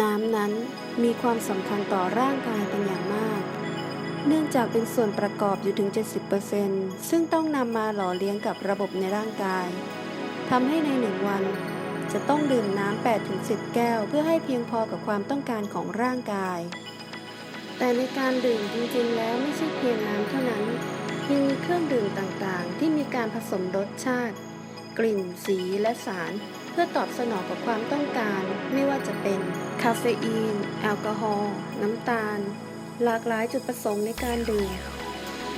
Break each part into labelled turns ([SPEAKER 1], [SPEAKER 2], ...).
[SPEAKER 1] น้ำนั้นมีความสำคัญต่อร่างกายเป็นอย่างมาก เนื่องจากเป็นส่วนประกอบอยู่ถึง 70%ซึ่งต้องนำมาหล่อเลี้ยงกับระบบในร่างกายทำให้ในหนึ่งวัน จะต้องดื่มน้ำ8-10 แก้ว เพื่อให้เพียงพอกับความต้องการของร่างกาย แต่ในการดื่มจริงๆ แล้วไม่ใช่เพียงน้ำเท่านั้น ยังมีเครื่องดื่มต่างๆ ที่มีการผสมรสชาติ กลิ่น สีและสาร เพื่อตอบสนองกับความต้องการ ไม่ว่าจะเป็น คาเฟอีน แอลกอฮอล์น้ำตาล หลากหลายจุดประสงค์ในการดื่ม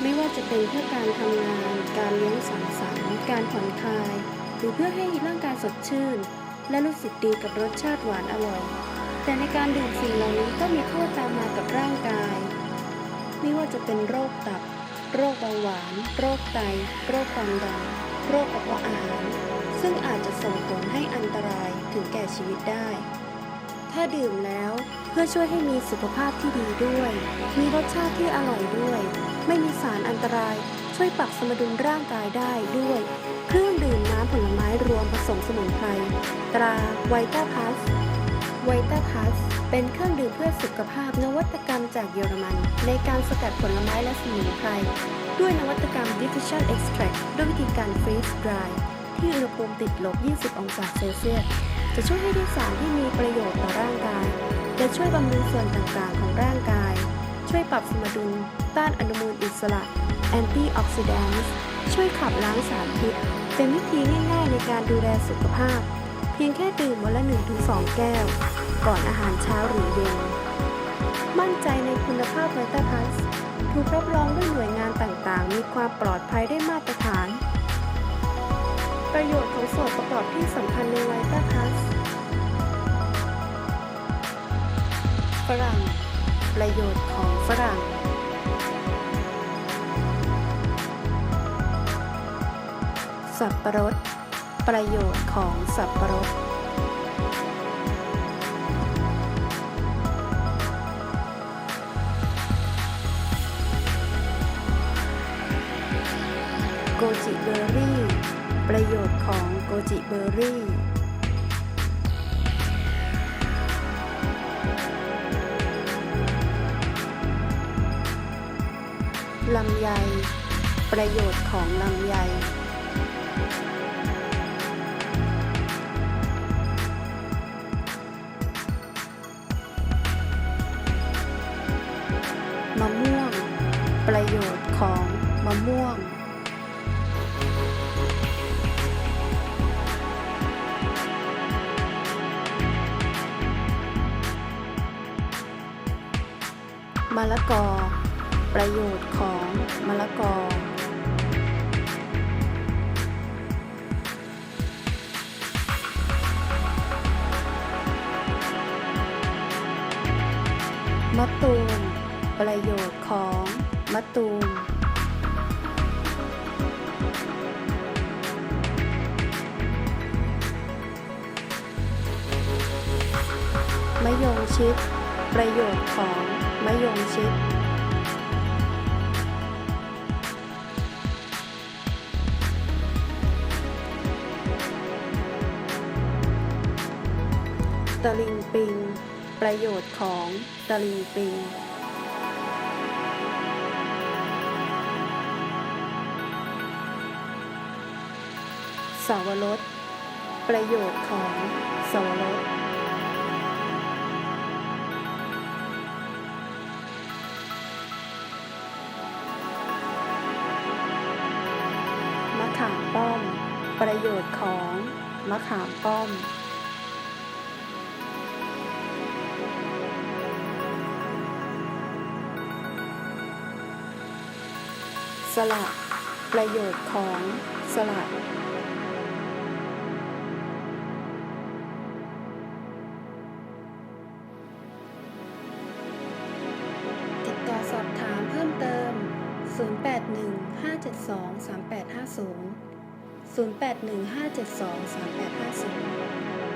[SPEAKER 1] ไม่ว่าจะเป็นเพื่อการทำงาน การเลี้ยงสังสรรค์การผ่อนคลาย หรือเพื่อให้ร่างกายสดชื่น และรู้สึกดีกับรสชาติหวานอร่อย แต่ในการดื่มสิ่งเหล่านี้ก็มีโทษตามมากับร่างกาย ไม่ว่าจะเป็นโรคตับ โรคเบาหวาน โรคไต โรคความดัน โรคกระเพาะอาหาร ซึ่งอาจจะส่งผลให้อันตรายถึงแก่ชีวิตได้ ถ้าดื่มแล้วเพื่อช่วยให้มีสุขภาพที่ดีด้วย มีรสชาติที่อร่อยด้วย ไม่มีสารอันตราย ช่วยปรับสมดุลร่างกายได้ด้วย เครื่องดื่มน้ำผลไม้รวมผสมสมุนไพร ตราไวต้าพัส ไวต้าพัสเป็นเครื่องดื่มเพื่อสุขภาพนวัตกรรมจากเยอรมัน ในการสกัดผลไม้และสมุนไพรด้วยนวัตกรรม Diffusion Extract ด้วยวิธีการ Freeze Dry ที่อุณหภูมิติดลบ 20 องศาเซลเซียส จะช่วยให้ได้สารที่มีประโยชน์ต่อร่างกาย และช่วยบำรุงส่วนต่างๆ ของร่างกาย ช่วยปรับสมดุล ต้านอนุมูลอิสระ Antioxidants ช่วยขับล้างสารพิษ เป็นวิธีง่ายๆในการดูแลสุขภาพ เพียงแค่ดื่มวันละ 1-2 แก้ว ก่อนอาหารเช้าหรือเย็น มั่นใจในคุณภาพไวต้าพัสถูกรับรองด้วยหน่วยงานต่างๆ มีความปลอดภัยได้มาตรฐาน ประโยชน์ของส่วนประกอบที่สำคัญในไวต้าพัสฝรั่ง ประโยชน์ของฝรั่งสับประรด ประโยชน์ของสับปะรดโกจิเบอร์รี่ ประโยชน์ของโกจิเบอร์รี่ลำไย ประโยชน์ของลำไย ประโยชน์ของมะม่วงมะละกอ ประโยชน์ของมะละกอ มะตูม ประโยชน์ของ มะตูม มะยงชิด ประโยชน์ของมะยงชิดตะลิงปิง ประโยชน์ของตะลิงปิง สาวรสประโยชน์ของสาวรสมะขามป้อม ประโยชน์ของมะขามป้อมสลัดประโยชน์ของสลัด 081 572